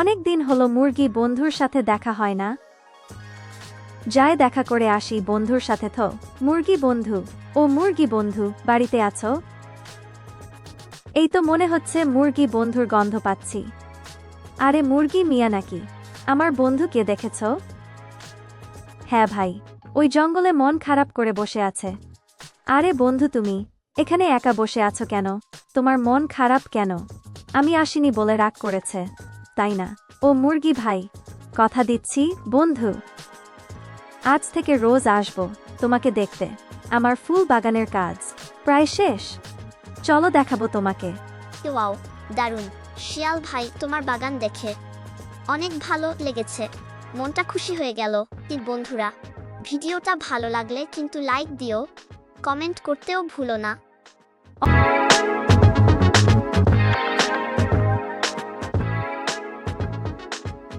অনেক দিন হলো মুরগি বন্ধুর সাথে দেখা হয় না। যাই দেখা করে আসি বন্ধুর সাথে তো, মুরগি বন্ধু, ও মুরগি বন্ধু, বাড়িতে আছো? এই তো মনে হচ্ছে মুরগি বন্ধুর গন্ধ পাচ্ছি। আরে মুরগি মিয়া নাকি? আমার বন্ধুকে দেখেছ? হ্যাঁ ভাই, ওই জঙ্গলে মন খারাপ করে বসে আছে। আরে বন্ধু তুমি, এখানে একা বসে আছো কেন? তোমার মন খারাপ কেন? আমি আসিনি বলে রাগ করেছে। তাই না? ও মুরগি ভাই, কথা দিচ্ছি, বন্ধু। আজ থেকে রোজ আসব, তোমাকে দেখতে। আমার ফুল বাগানের কাজ। প্রায় শেষ। চলো দেখাবো তোমাকে। ওয়াও, দারুণ। শিয়াল ভাই, তোমার বাগান দেখে অনেক ভালো লেগেছে। মনটা খুশি হয়ে গেল। বন্ধুরা, ভিডিওটা ভালো লাগলে কিন্তু লাইক দিও। কমেন্ট করতেও ভুলো না।